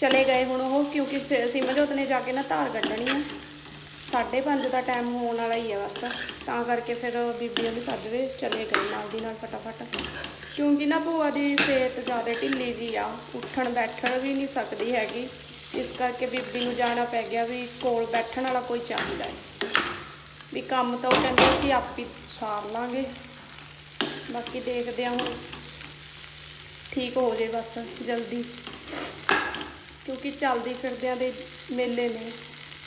ਚਲੇ ਗਏ ਹੁਣ ਉਹ, ਕਿਉਂਕਿ ਸਿਮਰਜੋਤ ਨੇ ਜਾ ਕੇ ਨਾ ਧਾਰ ਕੱਢਣੀ ਆ। 5:30 ਦਾ ਟਾਈਮ ਹੋਣ ਵਾਲਾ ਹੀ ਆ ਬਸ। ਤਾਂ ਕਰਕੇ ਫਿਰ ਬੀਬੀਆਂ ਉਹਨੂੰ ਸੱਜਵੇ ਚਲੇ ਗਏ ਨਾਲ ਦੀ ਨਾਲ ਫਟਾਫਟ। ਕਿਉਂਕਿ ਨਾ ਭੂਆ ਦੀ ਸਿਹਤ ਜ਼ਿਆਦਾ ਢਿੱਲੀ ਜੀ ਆ, ਉੱਠਣ ਬੈਠਣ ਵੀ ਨਹੀਂ ਸਕਦੀ ਹੈਗੀ। ਇਸ ਕਰਕੇ ਬੀਬੀ ਨੂੰ ਜਾਣਾ ਪੈ ਗਿਆ ਵੀ ਕੋਲ ਬੈਠਣ ਵਾਲਾ ਕੋਈ ਚਾਹੀਦਾ ਹੈ ਵੀ ਕੰਮ ਤਾਂ ਉਹ ਕਹਿੰਦੇ ਕਿ ਆਪ ਹੀ ਸਾਰ ਲਾਂਗੇ। ਬਾਕੀ ਦੇਖਦੇ ਹਾਂ ਹੁਣ। ਠੀਕ ਹੋ ਜੇ ਬਸ, ਜਲਦੀ। ਕਿਉਂਕਿ ਚੱਲਦੀ ਫਿਰਦਿਆਂ ਦੇ ਮੇਲੇ ਨੇ।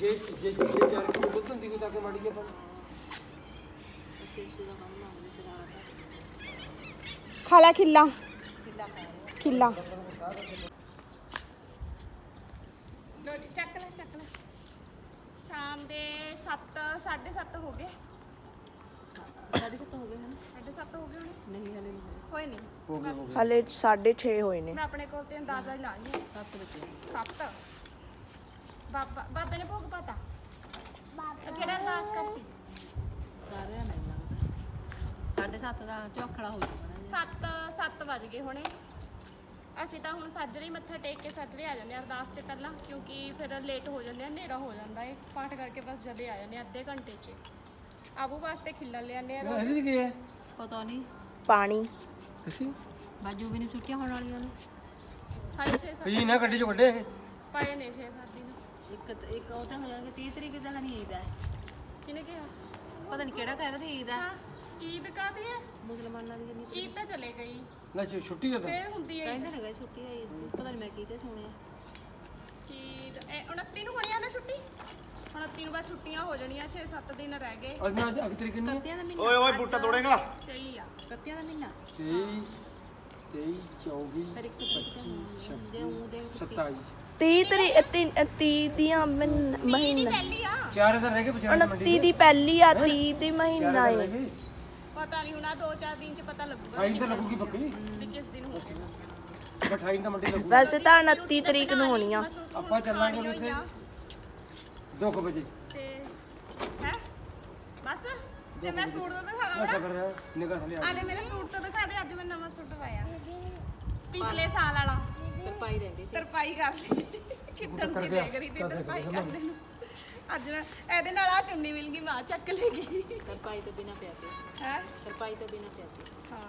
ਜੇ ਜੇ ਜੇ ਜੇ ਚਾਰ ਕਿਲੋ ਦੁੱਧ ਹੁੰਦੀ ਕੋਈ ਤਾਂ ਕਿ ਮਾੜੀ ਜਿਹੀ ਆਪਾਂ ਖਾ ਲਾ ਖਿੱਲਾ। ਖਿੱਲਾ। ਚੱਕ ਲੈ ਚੱਕ ਲੈ। ਸ਼ਾਮ ਦੇ 7 7:30 ਹੋ ਗਏ। ਸਾਢੇ ਸੱਤ ਹੋ ਗਏ ਹਨ 7:30 ਹੋ ਗਏ ਹੋਣੇ? ਨਹੀਂ ਹਲੇ ਨਹੀਂ ਹੋਏ। ਨਹੀਂ? ਹਲੇ 6:30 ਹੋਏ ਨੇ। ਮੈਂ ਆਪਣੇ ਕੋਲ ਤੇ ਅੰਦਾਜ਼ਾ ਹੀ ਲਾ ਲਈ 7 ਵਜੇ। 7 ਬਾਬਾ ਬਾਬੇ ਨੇ ਭੋਗ ਪਾਤਾ? ਕਿਹੜਾ ਅਰਦਾਸ ਕਰਤੀ। ਸਾਰਿਆਂ ਨਹੀਂ ਲੱਗਦਾ। ਸਾਢੇ ਸੱਤ ਦਾ ਝੋਖੜਾ ਹੋ ਜਾਣਾ 7 7 ਵੱਜ ਗਏ ਹੁਣੇ। ਅਸੀਂ ਤਾਂ ਹੁਣ ਸਾਜਰੇ ਹੀ ਮੱਥਾ ਟੇਕ ਕੇ ਸਾਜਰੇ ਆ ਜਾਂਦੇ ਹਾਂ ਅਰਦਾਸ ਤੇ ਪਹਿਲਾਂ ਕਿਉਂਕਿ ਫਿਰ ਲੇਟ ਹੋ ਜਾਂਦੇ ਆ ਹਨੇਰਾ ਹੋ ਜਾਂਦਾ ਏ। ਪਾਠ ਕਰਕੇ ਬਸ ਜਦੇ ਆ ਜਾਂਦੇ ਆ ਅੱਧੇ ਘੰਟੇ 'ਚ। ਆਬੂ ਵਾਸਤੇ ਖਿੱਲਾ ਲਿਆਂਦੇ ਆ ਰੋਜ਼। ਇਹਦੀ ਕੀ ਹੈ ਪਤਾ ਨਹੀਂ ਪਾਣੀ। ਤੁਸੀਂ? ਬਾਜੂ ਵੀ ਨਹੀਂ ਛੁੱਟੀਆਂ ਹੋਣ ਵਾਲੀਆਂ ਨੇ। ਹਾਲੇ 6 7 ਪੀ ਨਾ ਗੱਡੀ ਚੋਂ ਕੱਢੇ। ਪਏ ਨੇ 6 7 ਦਿਨ ਇੱਕ ਇੱਕ ਉਹ ਤਾਂ ਹੋ ਜਾਣਗੇ 30 ਤਰੀਕ ਦਾ ਨਹੀਂ ਆਈਦਾ ਕਿਹਨੇ ਕਿਹਾ? ਪਤਾ ਨਹੀਂ ਕਿਹੜਾ ਕਹਿ ਰਿਹਾ ਸੀ ਈਦ ਆ ਹਾਂ ਈਦ ਕਾਹਦੀ ਹੈ? ਮੁਸਲਮਾਨਾਂ ਦੀ ਜਿੰਨੀ ਈਦ ਤਾਂ ਚਲੇ ਗਈ। ਨਾ ਛੁ- ਛੁੱਟੀ ਹੈ ਤਾਂ ਫੇਰ ਹੁੰਦੀ ਹੈ ਕਹਿੰਦੇ ਹੈਗਾ ਛੁੱਟੀ ਆ ਈਦ ਦੀ। ਪਤਾ ਨਹੀਂ ਮੈਂ ਕਿਤੇ ਸੁਣਿਆ। ਈਦ ਇਹ 29 ਨੂੰ ਹੋਣੀ ਆ ਨਾ ਛੁੱਟੀ? 29 ਨੂੰ ਬਾਅਦ ਛੁੱਟੀਆਂ ਹੋ ਜਾਣੀਆਂ 6-7 ਦਿਨ ਰਹਿ ਗਏ। ਅੱਜ ਨਾ ਅੱਜ ਤਰੀਕ ਕਿੰਨੀ ਕੱਤਿਆਂ ਦਾ ਮਹੀਨਾ। ਓਏ ਓਏ ਬੂਟਾ ਤੋੜੇਗਾ। ਸਹੀ ਆ। ਕੱਤਿਆਂ ਦਾ ਮਹੀਨਾ? 23 23 24 ਫਿਰ ਇੱਕ ਦੇ ਉਹ ਦੇ 27 30 ਤਰੀਕ 30 ਦੀਆਂ ਮਹੀਨਾ ਪਹਿਲੀ ਆ। ਚਾਰ ਦਿਨ ਰਹਿ ਗਏ ਪਛਾਣ ਮੰਡੀ 29 ਦੀ। ਪਹਿਲੀ ਆ 30 ਦੀ ਮਹੀਨਾ ਗਏ ਪਤਾ ਨਹੀਂ ਹੁਣਾ 2-4 ਦਿਨ ਚ ਪਤਾ ਲੱਗੂਗਾ ਟਾਈਮ ਤਾਂ ਲੱਗੂਗੀ ਪੱਕੀ। ਵੀ ਕਿਸ ਦਿਨ ਹੋ ਗਿਆ ਬਟ ਟਾਈਮ ਤਾਂ ਮੰਡੀ ਲੱਗੂ ਵੈਸੇ ਤਾਂ 29 ਤਰੀਕ ਨੂੰ ਹੋਣੀ ਆ। ਆਪਾਂ ਚੱਲਾਂਗੇ ਉੱਥੇ 2 ਵਜੇ। ਤੇ ਹੈ? ਬਸ? ਤੇ ਮੈਂ ਸੂਟ ਤਾਂ ਦਿਖਾ ਮੈਂ ਦਾਂ ਸਬਰ ਨਿਗਾਹ ਥਲੇ ਆ ਆ ਦੇ ਮੇਰੇ ਸੂਟ ਤਾਂ ਦਿਖਾ ਦੇ ਅੱਜ ਮੈਂ ਨਵਾਂ ਸੂਟ ਪਾਇਆ। ਪਿਛਲੇ ਸਾਲ ਵਾਲਾ। ਤਰਪਾਈ ਰਹਿੰਦੀ ਤਰਪਾਈ ਕਰ ਲਈ। ਕਿੱਦਣ ਦੀ ਦੇਖ ਰਹੀ ਤੇ ਤਰਪਾਈ ਕਰਨੇ ਨੂੰ। ਅੱਜ ਮੈਂ ਇਹਦੇ ਨਾਲ ਆ ਚੁੰਨੀ ਮਿਲ ਗਈ ਮਾਂ ਚੱਕ ਲੈ ਗਈ। ਤਰਪਾਈ ਤੋਂ ਬਿਨਾ ਪਿਆ ਤੇ ਹੈ? ਤਰਪਾਈ ਤੋਂ ਬਿਨਾ ਪਿਆ ਤੇ ਹਾਂ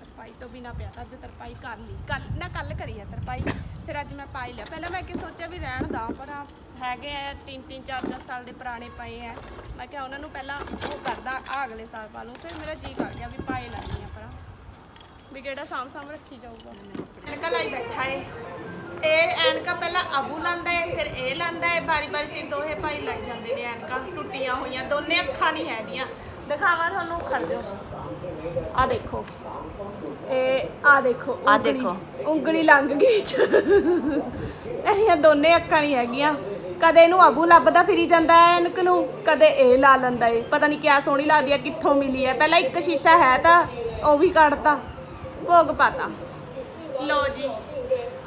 ਤਰਪਾਈ ਤੋਂ ਬਿਨਾ ਪਿਆ ਤਾਂ ਅੱਜ ਤਰਪਾਈ ਕਰ ਲਈ। ਕੱਲ ਨਾ ਕੱਲ ਕਰੀ ਆ ਤਰਪਾਈ। ਫਿਰ ਅੱਜ ਮੈਂ ਪਾਈ ਲਿਆ। ਪਹਿਲਾਂ ਮੈਂ ਕਿ ਸੋਚਿਆ ਵੀ ਰਹਿਣ ਦਾ ਪਰ ਆ ਹੈਗੇ ਆ ਤਿੰਨ ਤਿੰਨ ਚਾਰ ਚਾਰ ਸਾਲ ਦੇ ਪੁਰਾਣੇ ਪਏ ਆ। ਮੈਂ ਕਿਹਾ ਉਹਨਾਂ ਨੂੰ ਪਹਿਲਾਂ ਉਹ ਕਰਦਾ ਆ ਅਗਲੇ ਸਾਲ ਪਾ ਲਓ। ਫਿਰ ਮੇਰਾ ਜੀ ਕਰ ਗਿਆ ਵੀ ਪਾਏ ਲੈਣੀ ਆ ਵੀ ਕਿਹੜਾ ਸਾਂਭ ਸਾਂਭ ਰੱਖੀ ਜਾਊਗਾ। ਐਨਕਾਂ ਲਾਈ ਬੈਠਾ ਏ। ਇਹ ਐਨਕਾਂ ਪਹਿਲਾਂ ਅਬੂ ਲਾਂਦਾ ਏ ਫਿਰ ਇਹ ਲਾਂਦਾ ਏ। ਬਾਰੀ ਬਾਰੀ ਸੇ ਦੋਹੇ ਭਾਈ ਲਾਈ ਜਾਂਦੇ ਨੇ ਐਨਕਾਂ। ਟੁੱਟੀਆਂ ਹੋਈਆਂ ਦੋਨੇ ਅੱਖਾਂ ਨਹੀਂ ਹੈਗੀਆਂ। ਦਿਖਾਵਾਂ ਤੁਹਾਨੂੰ ਖੜ ਜਾਓ। ਆ ਦੇਖੋ। ਇਹ ਆ ਦੇਖੋ ਉਂਗਲੀ- ਦੇਖੋ। ਉਂਗਲੀ ਲੰਘ ਗਈ। ਚ ਇਹਦੀਆਂ ਦੋਨੇ ਅੱਖਾਂ ਨਹੀਂ ਹੈਗੀਆਂ। ਕਦੇ ਇਹਨੂੰ ਅਬੂ ਲੱਭਦਾ ਫਿਰੀ ਜਾਂਦਾ ਹੈ ਐਨਕ ਨੂੰ ਕਦੇ ਇਹ ਲਾ ਲੈਂਦਾ ਏ। ਪਤਾ ਨਹੀਂ ਕਿਆ ਸੋਹਣੀ ਲੱਗਦੀ ਹੈ ਕਿੱਥੋਂ ਮਿਲੀ ਹੈ। ਪਹਿਲਾਂ ਇੱਕ ਸ਼ੀਸ਼ਾ ਹੈ ਤਾਂ ਉਹ ਵੀ ਕੱਢਤਾ। ਭੋਗ ਪਾਤਾ। ਲੋ ਜੀ,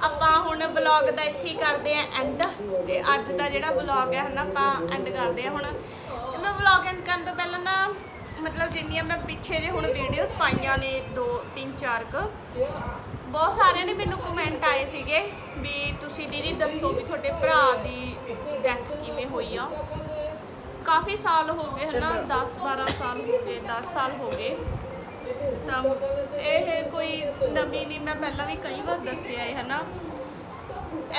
ਆਪਾਂ ਹੁਣ ਵਲੌਗ ਦਾ ਇੱਥੇ ਹੀ ਕਰਦੇ ਆ ਐਂਡ ਤੇ ਅੱਜ ਦਾ ਜਿਹੜਾ ਵਲੌਗ ਹੈ ਹਨਾ, ਆਪਾਂ ਐਂਡ ਕਰਦੇ ਆ ਹੁਣ। ਤੇ ਮੈਂ ਵਲੌਗ ਐਂਡ ਕਰਨ ਤੋਂ ਪਹਿਲਾਂ ਨਾ, ਮਤਲਬ ਜਿੰਨੀਆਂ ਮੈਂ ਪਿੱਛੇ ਜੇ ਹੁਣ ਵੀਡੀਓਜ਼ ਪਾਈਆਂ ਨੇ 2 3 4 ਕ, ਬਹੁਤ ਸਾਰਿਆਂ ਨੇ ਮੈਨੂੰ ਕਮੈਂਟ ਆਏ ਸੀਗੇ ਵੀ ਤੁਸੀਂ ਦੀਦੀ ਦੱਸੋ ਵੀ ਤੁਹਾਡੇ ਭਰਾ ਦੀ ਡੈਥ ਕਿਵੇਂ ਹੋਈ ਆ। ਕਾਫੀ ਸਾਲ ਹੋ ਗਏ ਹਨਾ 10 12 ਸਾਲ ਹੋ ਗਏ 10 ਸਾਲ ਹੋ ਗਏ। ਤਾਂ ਇਹ ਕੋਈ ਨਵੀਂ ਨਹੀਂ, ਮੈਂ ਪਹਿਲਾਂ ਵੀ ਕਈ ਵਾਰ ਦੱਸਿਆ ਹੈ, ਹਨਾ।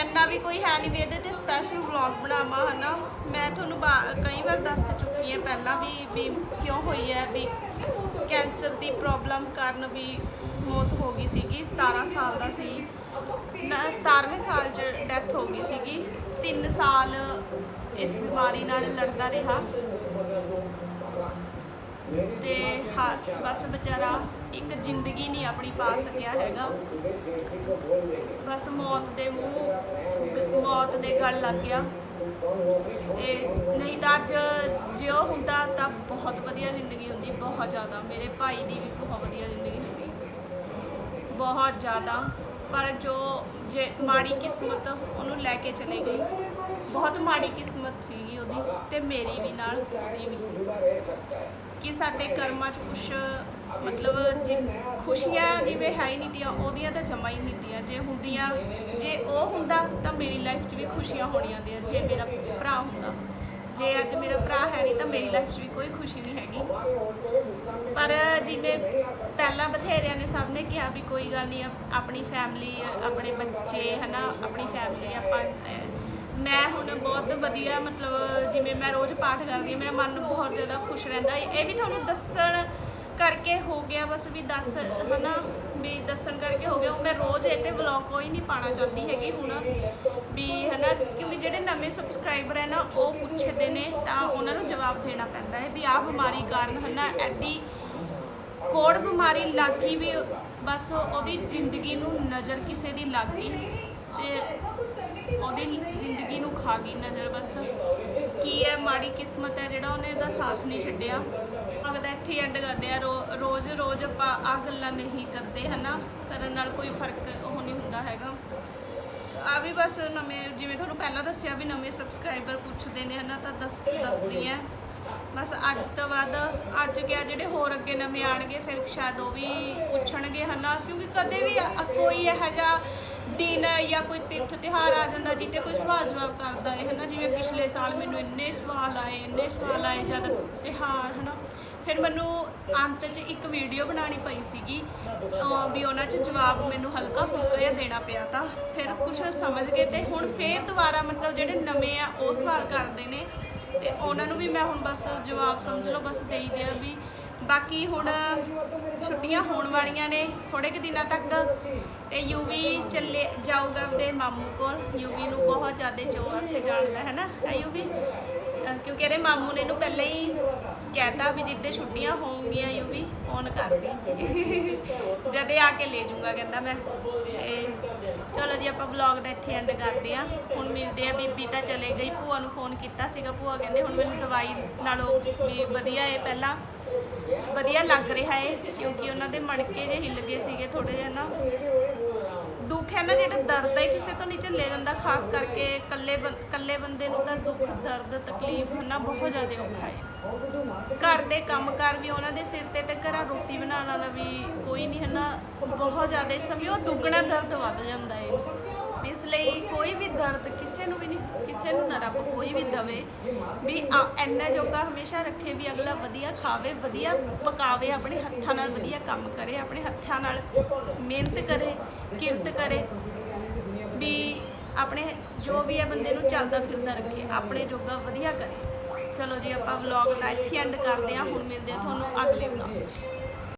ਇੰਨਾ ਵੀ ਕੋਈ ਹੈ ਨਹੀਂ ਵੀ ਇਹਦੇ ਤੇ ਸਪੈਸ਼ਲ ਵਲੌਗ ਬਣਾਵਾਂ, ਹਨਾ। ਮੈਂ ਤੁਹਾਨੂੰ ਬਾ- ਕਈ ਵਾਰ ਦੱਸ ਚੁੱਕੀ ਹਾਂ ਪਹਿਲਾਂ ਵੀ ਵੀ ਕਿਉਂ ਹੋਈ ਹੈ, ਵੀ ਕੈਂਸਰ ਦੀ ਪ੍ਰੋਬਲਮ ਕਾਰਨ ਵੀ ਮੌਤ ਹੋ ਗਈ ਸੀਗੀ 17 ਸਾਲ ਦਾ ਸੀ। ਨਾ 17ਵੇਂ ਸਾਲ 'ਚ ਡੈਥ ਹੋ ਗਈ ਸੀਗੀ। 3 ਸਾਲ ਇਸ ਬਿਮਾਰੀ ਨਾਲ ਲੜਦਾ ਰਿਹਾ। ਤੇ ਹਾਂ, ਬਸ ਵਿਚਾਰਾ ਇੱਕ ਜ਼ਿੰਦਗੀ ਨਹੀਂ ਆਪਣੀ ਪਾ ਸਕਿਆ ਹੈਗਾ। ਬਸ ਮੌਤ ਦੇ ਮੂੰਹ ਮੌਤ ਦੇ ਗਲ ਲੱਗ ਗਿਆ। ਇਹ ਨਹੀਂ ਤਾਂ ਅੱਜ ਜੇ ਉਹ ਹੁੰਦਾ ਤਾਂ ਬਹੁਤ ਵਧੀਆ ਜ਼ਿੰਦਗੀ ਹੁੰਦੀ, ਬਹੁਤ ਜ਼ਿਆਦਾ। ਮੇਰੇ ਭਾਈ ਦੀ ਵੀ ਬਹੁਤ ਵਧੀਆ ਜ਼ਿੰਦਗੀ ਹੁੰਦੀ। ਬਹੁਤ ਜ਼ਿਆਦਾ। ਪਰ ਜੋ ਜੇ ਮਾੜੀ ਕਿਸਮਤ ਉਹਨੂੰ ਲੈ ਕੇ ਚਲੇ ਗਈ, ਬਹੁਤ ਮਾੜੀ ਕਿਸਮਤ ਸੀਗੀ ਉਹਦੀ ਤੇ ਮੇਰੀ ਵੀ ਨਾਲ, ਉਹਦੀ ਵੀ। ਕਿ ਸਾਡੇ ਕਰਮਾਂ 'ਚ ਕੁਛ ਮਤਲਬ ਜਿ ਖੁਸ਼ੀਆਂ ਜਿਵੇਂ ਹੈ ਹੀ ਨਹੀਂ ਤੀਆਂ, ਉਹਦੀਆਂ ਤਾਂ ਜਮਾ ਹੀ ਨਹੀਂ ਤੀਆਂ। ਜੇ ਹੁੰਦੀਆਂ, ਜੇ ਉਹ ਹੁੰਦਾ ਤਾਂ ਮੇਰੀ ਲਾਈਫ 'ਚ ਵੀ ਖੁਸ਼ੀਆਂ ਹੋਣੀਆਂ ਦੀਆਂ ਜੇ ਮੇਰਾ ਭਰਾ ਹੁੰਦਾ। ਜੇ ਅੱਜ ਮੇਰਾ ਭਰਾ ਹੈ ਨਹੀਂ ਤਾਂ ਮੇਰੀ ਲਾਈਫ 'ਚ ਵੀ ਕੋਈ ਖੁਸ਼ੀ ਨਹੀਂ ਹੈਗੀ। ਪਰ ਜਿਵੇਂ ਪਹਿਲਾਂ ਬਥੇਰਿਆਂ ਨੇ ਸਭ ਨੇ ਕਿਹਾ ਵੀ ਕੋਈ ਗੱਲ ਨਹੀਂ, ਆਪਣੀ ਫੈਮਿਲੀ ਆਪਣੇ ਬੱਚੇ, ਹਨਾ, ਆਪਣੀ ਫੈਮਿਲੀ ਆਪਾਂ, ਮੈਂ ਹੁਣ ਬਹੁਤ ਵਧੀਆ ਮਤਲਬ ਜਿਵੇਂ ਮੈਂ ਰੋਜ਼ ਪਾਠ ਕਰਦੀ ਹਾਂ, ਮੇਰਾ ਮਨ ਬਹੁਤ ਜ਼ਿਆਦਾ ਖੁਸ਼ ਰਹਿੰਦਾ। ਹੈ। ਇਹ ਵੀ ਤੁਹਾਨੂੰ ਦੱਸਣ ਕਰਕੇ ਹੋ ਗਿਆ ਬਸ ਵੀ ਦੱਸ, ਹਨਾ, ਵੀ ਦੱਸਣ ਕਰਕੇ ਹੋ ਗਿਆ। ਉਹ ਮੈਂ ਰੋਜ਼ ਇਹ ਤੇ ਵਲੌਗ ਕੋਈ ਨਹੀਂ ਪਾਣਾ ਚਾਹੁੰਦੀ ਹੈਗੀ ਹੁਣ, ਵੀ, ਹਨਾ, ਕਿਉਂਕਿ ਜਿਹੜੇ ਨਵੇਂ ਸਬਸਕ੍ਰਾਈਬਰ ਹੈ ਨਾ, ਉਹ ਪੁੱਛਦੇ ਨੇ, ਤਾਂ ਉਹਨਾਂ ਨੂੰ ਜਵਾਬ ਦੇਣਾ ਪੈਂਦਾ ਹੈ ਵੀ ਆਹ ਬਿਮਾਰੀ ਕਾਰਨ, ਹਨਾ, ਐਡੀ ਕੋੜ ਬਿਮਾਰੀ ਲੱਗ ਗਈ ਵੀ ਬਸ ਉਹਦੀ ਜ਼ਿੰਦਗੀ ਨੂੰ ਨਜ਼ਰ ਕਿਸੇ ਦੀ ਲੱਗ ਗਈ ਤੇ ਉਹਦੀ ਜ਼ਿੰਦਗੀ ਨੂੰ ਖਾ ਗਈ ਨਜ਼ਰ ਬਸ। ਕੀ ਹੈ, ਮਾੜੀ ਕਿਸਮਤ ਹੈ, ਜਿਹੜਾ ਉਹਨੇ ਉਹਦਾ ਸਾਥ ਨਹੀਂ ਛੱਡਿਆ। ਇੱਥੇ ਐਂਡ ਕਰਦੇ ਆ, ਰੋ- ਰੋਜ਼ ਰੋਜ਼ ਆਪਾਂ ਆ ਗੱਲਾਂ ਨਹੀਂ ਕਰਦੇ, ਹਨਾ? ਕਰਨ ਨਾਲ ਕੋਈ ਫ਼ਰਕ ਉਹ ਨਹੀਂ ਹੁੰਦਾ ਹੈਗਾ। ਆ ਵੀ ਬਸ ਨਵੇਂ, ਜਿਵੇਂ ਤੁਹਾਨੂੰ ਪਹਿਲਾਂ ਦੱਸਿਆ ਵੀ ਨਵੇਂ ਸਬਸਕ੍ਰਾਈਬਰ ਪੁੱਛਦੇ ਨੇ, ਹਨਾ, ਤਾਂ ਦੱਸ, ਦੱਸਦੀ ਹੈ ਬਸ ਅੱਜ ਤੋਂ ਬਾਅਦ, ਅੱਜ ਕਿਆ ਜਿਹੜੇ ਹੋਰ ਅੱਗੇ ਨਵੇਂ ਆਣਗੇ, ਫਿਰ ਸ਼ਾਇਦ ਉਹ ਵੀ ਪੁੱਛਣਗੇ, ਹਨਾ? ਕਿਉਂਕਿ ਕਦੇ ਵੀ ਕੋਈ ਇਹੋ ਜਿਹਾ ਦਿਨ ਜਾਂ ਕੋਈ ਤਿੱਥ, ਤਿਉਹਾਰ ਆ ਜਾਂਦਾ ਜਿੱਤੇ ਕੋਈ ਸਵਾਲ ਜਵਾਬ ਕਰਦਾ ਹੈ ਹਨਾ? ਜਿਵੇਂ ਪਿਛਲੇ ਸਾਲ ਮੈਨੂੰ ਇੰਨੇ ਸਵਾਲ ਆਏ, ਇੰਨੇ ਸਵਾਲ ਆਏ ਜਦ ਤਿਉਹਾਰ, ਹਨਾ? ਫਿਰ ਮੈਨੂੰ ਅੰਤ 'ਚ ਇੱਕ ਵੀਡੀਓ ਬਣਾਉਣੀ ਪਈ ਸੀਗੀ, ਅਹ ਵੀ ਉਹਨਾਂ 'ਚ ਜਵਾਬ ਮੈਨੂੰ ਹਲਕਾ ਫੁਲਕਾ ਜਿਹਾ ਦੇਣਾ ਪਿਆ ਤਾਂ। ਫਿਰ ਕੁਝ ਸਮਝ ਗਏ ਤੇ ਹੁਣ ਫੇਰ ਦੁਬਾਰਾ ਮਤਲਬ ਜਿਹੜੇ ਨਵੇਂ ਆ, ਉਹ ਸਵਾਲ ਕਰਦੇ ਨੇ। ਤੇ ਉਹਨਾਂ ਨੂੰ ਵੀ ਮੈਂ ਹੁਣ ਬਸ ਜਵਾਬ ਸਮਝ ਲਓ, ਬਸ ਦੇਈ ਦਿਆ ਵੀ। ਬਾਕੀ ਹੁਣ ਛੁੱਟੀਆਂ ਹੋਣ ਵਾਲੀਆਂ ਨੇ ਥੋੜੇ ਕੁ ਦਿਨਾਂ ਤੱਕ। ਤੇ ਯੂਵੀ ਚੱਲੇ, ਜਾਊਗਾ ਆਪਦੇ ਮਾਮੂ ਕੋਲ। ਯੂਵੀ ਨੂੰ ਬਹੁਤ ਜ਼ਿਆਦਾ ਜੋ ਉੱਥੇ ਜਾਣ ਦਾ, ਹੈ ਨਾ? ਹੈ ਯੂਵੀ ਕਿਉਂਕਿ ਇਹਦੇ ਮਾਮੂ ਨੇ ਇਹਨੂੰ ਪਹਿਲਾਂ ਹੀ ਕਹਿਤਾ ਵੀ ਜਿੱਦੇ ਛੁੱਟੀਆਂ ਹੋਣਗੀਆਂ ਯੂਵੀ ਫੋਨ ਕਰਦੀ। ਜਦੇ ਆ ਕੇ ਲੈ ਜਾਊਗਾ ਕਹਿੰਦਾ ਮੈਂ। ਇਹ ਚਲੋ ਜੀ, ਆਪਾਂ ਵਲੌਗ ਦਾ ਇੱਥੇ ਐਂਡ ਕਰਦੇ ਆ ਹੁਣ ਮਿਲਦੇ ਆ ਬੀਬੀ ਤਾਂ ਚਲੇ ਗਈ, ਭੂਆ ਨੂੰ ਫੋਨ ਕੀਤਾ ਸੀਗਾ। ਭੂਆ ਕਹਿੰਦੇ ਹੁਣ ਮੈਨੂੰ ਦਵਾਈ ਨਾਲੋਂ ਵੀ ਵਧੀਆ ਏ ਪਹਿਲਾਂ ਵਧੀਆ ਲੱਗ ਰਿਹਾ ਏ ਕਿਉਂਕਿ ਉਹਨਾਂ ਦੇ ਮਣਕੇ ਜੇ ਹਿੱਲ ਗਏ ਸੀਗੇ ਥੋੜੇ ਜਿਹਾ ਨਾ। ਦੁੱਖ ਹੈ ਨਾ, ਜਿਹੜਾ ਦਰਦ ਹੈ, ਕਿਸੇ ਤੋਂ ਨਹੀਂ ਝੱਲਿਆ ਜਾਂਦਾ, ਖਾਸ ਕਰਕੇ ਇਕੱਲੇ ਬੰ- ਇਕੱਲੇ ਬੰਦੇ ਨੂੰ ਤਾਂ ਦੁੱਖ, ਦਰਦ, ਤਕਲੀਫ ਹੋਣਾ ਬਹੁਤ ਜ਼ਿਆਦਾ ਔਖਾ ਹੈ। ਘਰ ਦੇ ਕੰਮਕਾਰ ਵੀ ਉਹਨਾਂ ਦੇ ਸਿਰ ਤੇ ਤੇ ਘਰਾਂ ਰੋਟੀ ਬਣਾਉਣ ਵਾਲਾ ਵੀ ਕੋਈ ਨਹੀਂ ਹੈ ਨਾ, ਬਹੁਤ ਜ਼ਿਆਦਾ ਸਮਝੋ ਦੁੱਗਣਾ ਦਰਦ ਵੱਧ ਜਾਂਦਾ ਹੈ। ਇਸ ਲਈ ਕੋਈ ਵੀ ਦਰਦ ਕਿਸੇ ਨੂੰ ਵੀ ਨਹੀਂ, ਕਿਸੇ ਨੂੰ ਨਾ ਰੱਬ ਕੋਈ ਵੀ ਦਵੇ, ਵੀ ਆ- ਇੰਨਾ ਜੋਗਾ ਹਮੇਸ਼ਾ ਰੱਖੇ ਵੀ ਅਗਲਾ ਵਧੀਆ ਖਾਵੇ, ਵਧੀਆ ਪਕਾਵੇ, ਆਪਣੇ ਹੱਥਾਂ ਨਾਲ ਵਧੀਆ ਕੰਮ ਕਰੇ, ਆਪਣੇ ਹੱਥਾਂ ਨਾਲ ਮਿਹਨਤ ਕਰੇ, ਕਿਰਤ ਕਰੇ, ਵੀ ਆਪਣੇ ਜੋ ਵੀ ਹੈ ਬੰਦੇ ਨੂੰ ਚੱਲਦਾ ਫਿਰਦਾ ਰੱਖੇ, ਆਪਣੇ ਜੋਗਾ ਵਧੀਆ ਕਰੇ। ਚਲੋ ਜੀ, ਆਪਾਂ ਵਲੌਗ ਦਾ ਇੱਥੇ ਐਂਡ ਕਰਦੇ ਹਾਂ, ਹੁਣ ਮਿਲਦੇ ਹਾਂ ਤੁਹਾਨੂੰ ਅਗਲੇ ਵਲੌਗ 'ਚ।